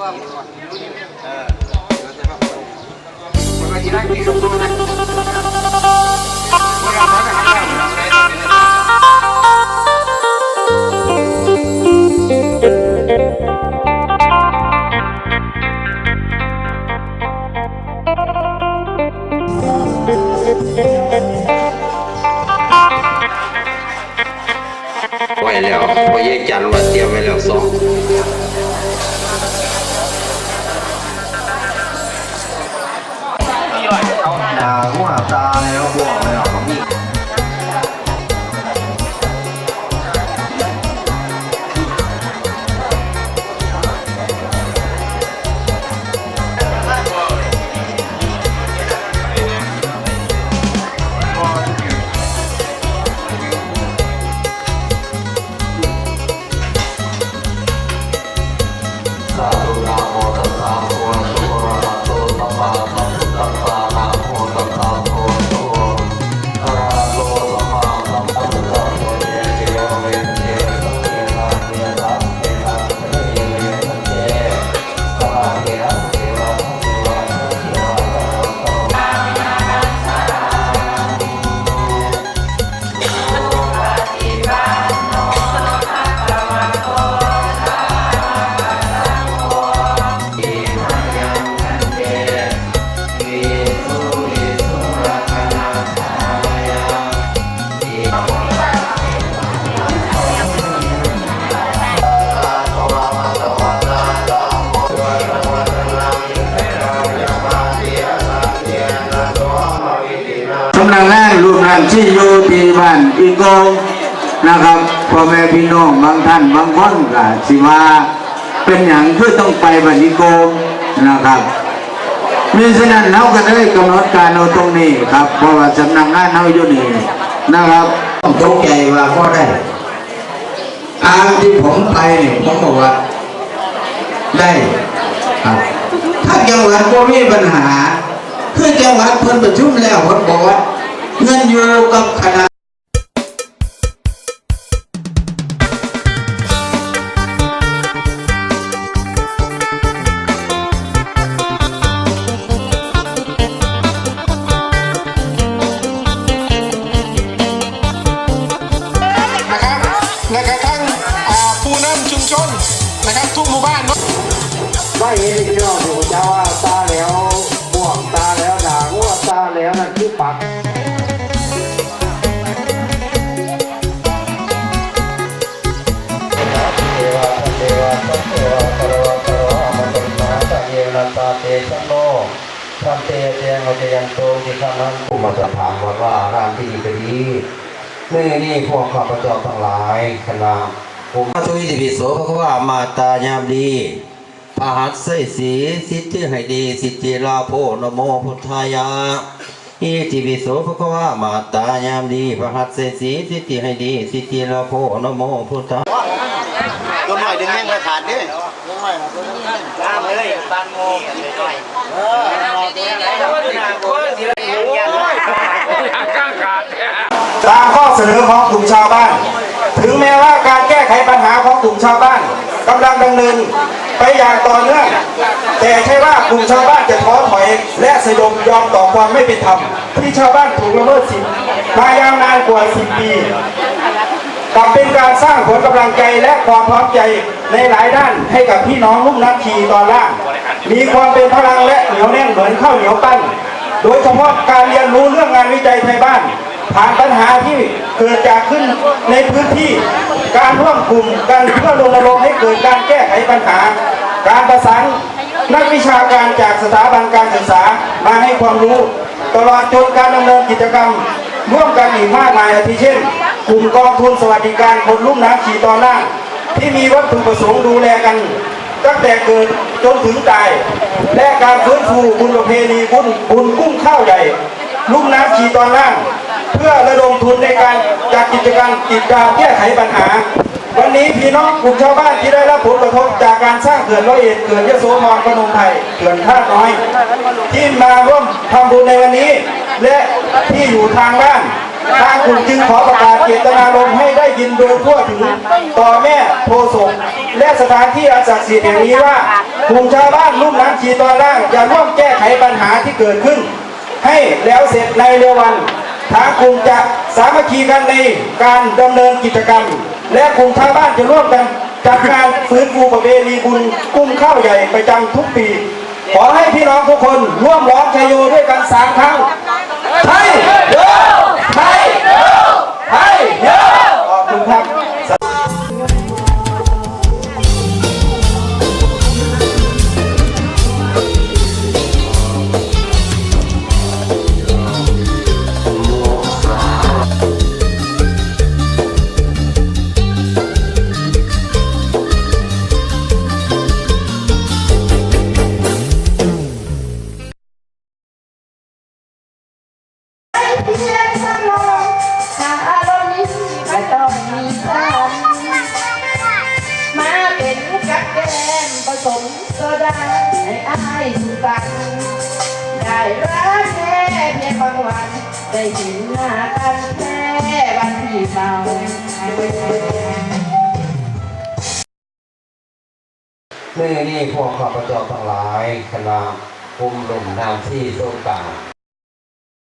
ไว้แล้วพอเยกจันทร์ว่าเตรียมไว้แล้วสองาหัวตาแล้านรวมรันที่อยู่ที่บ้านอีโกงนะครับพ่อแม่พี่น้องบางท่านบางคนก็สิว่าเป็นอย่างคือต้องไปบ้านอีโกงนะครับมีฉะนั้นเราก็ได้กำหนดการเอาตรงนี้ครับ เพราะว่าสำนักงานเราอยู่นี่นะครับต้องตกใจว่าก็ได้ทางที่ผมไปเนี่ยผมบอกว่าได้ครับถ้าจังหวัดก็มีปัญหา คือจังหวัดเพิ่นประชุมแล้วเพิ่นบอกว่า เงินอ เตเตงอเจะยันโตจิคันนันผู้มาสถานวัดว่าอารามที่ดีก็ดีนี่นี่พวกข้าพเจ้าทั้งหลายคณะผมพระทุยสิบิโสเพราะว่ามาตายามดีพหัสไสสีสิทธิให้ดีสิทธิลาโพนโมพุทธายะอิติปิโสภะว่ามาตายามดีพหัสไสสีสิทธิให้ดีสิทธิลาโพนโมพุทธา ตัวหน่อยดึงแห้งเลยขาดดิ ตามข้อเสนอของกลุ่มชาวบ้าน ถึงแม้ว่าการแก้ไขปัญหาของกลุ่มชาวบ้านกำลังดำเนินไปอย่างต่อเนื่องแต่ใช่ว่ากลุ่มชาวบ้านจะท้อถอย และสยบยอมต่อความไม่เป็นธรรมที่ชาวบ้านถูกละเมิดสิทธิ์มายาวนานกว่า 10 ปีกลับเป็นการสร้างผลกำลังใจและความพร้อมใจในหลายด้านให้กับพี่น้องลุ่มน้ำชีตอนล่าง มีความเป็นพลังและเหนียวแน่นเหมือนข้าวเหนียวปั้น โดยเฉพาะการเรียนรู้เรื่องงานวิจัยไทยบ้าน ผ่านปัญหาที่เกิดจากขึ้นในพื้นที่ การร่วมกลุ่มกันเพื่อรณรงค์ให้เกิดการแก้ไขปัญหา การประสานนักวิชาการจากสถาบันการศึกษามาให้ความรู้ ตลอดจนการดำเนินกิจกรรม ร่วมกันอีกมากมายอาทิเช่น กลุ่มกองทุนสวัสดิการคนลุ่มน้ำขี่ตอนล่างที่มีวัตถุประสงค์ดูแลกัน ตั้งแต่เกิดจนถึงตาย และการฟื้นฟูบุญประเพณีบุญบุญกุ้งข้าวใหญ่ลุ่มน้ำขีตอนล่าง เพื่อระดมทุนในการจัดกิจกรรมกิจการแก้ไขปัญหา วันนี้พี่น้องกลุ่มชาวบ้านที่ได้รับผลกระทบจากการสร้างเขื่อนร้อยเอ็ดเขื่อนยโสธรพนมไทยเขื่อนท่าน้อย ที่มาร่วมทำบุญในวันนี้ และที่อยู่ทางบ้านทางกลุ่มจึงขอประกาศเจตนารมณ์ให้ได้ยินโดยทั่วถึงต่อแม่โพธิ์ และสถานที่อันศักดิ์สิทธิ์แห่งนี้ว่ากลุ่มชาวบ้านลุ่มน้ำชีตอนล่างจะร่วมแก้ไขปัญหาที่เกิดขึ้น ให้แล้วเสร็จในเร็ววันทางกลุ่มจะสามัคคีกันในการดำเนินกิจกรรม และกลุ่มชาวบ้านจะร่วมกันจัดงานฟื้นฟูประเพณีบุญกุ้มข้าวใหญ่ประจำทุกปี ขอให้พี่น้องทุกคนร่วมร้องชัยโยด้วยกันสามครั้งไทย ให้อายสุกันได้รักแค่เพียงบางวันได้เห็นหน้ากันแค่วันที่เมาเมื่อนี้พวกข้าพเจ้าทั้งหลายคณะกลุ่มหนุ่มนามที่โซกาง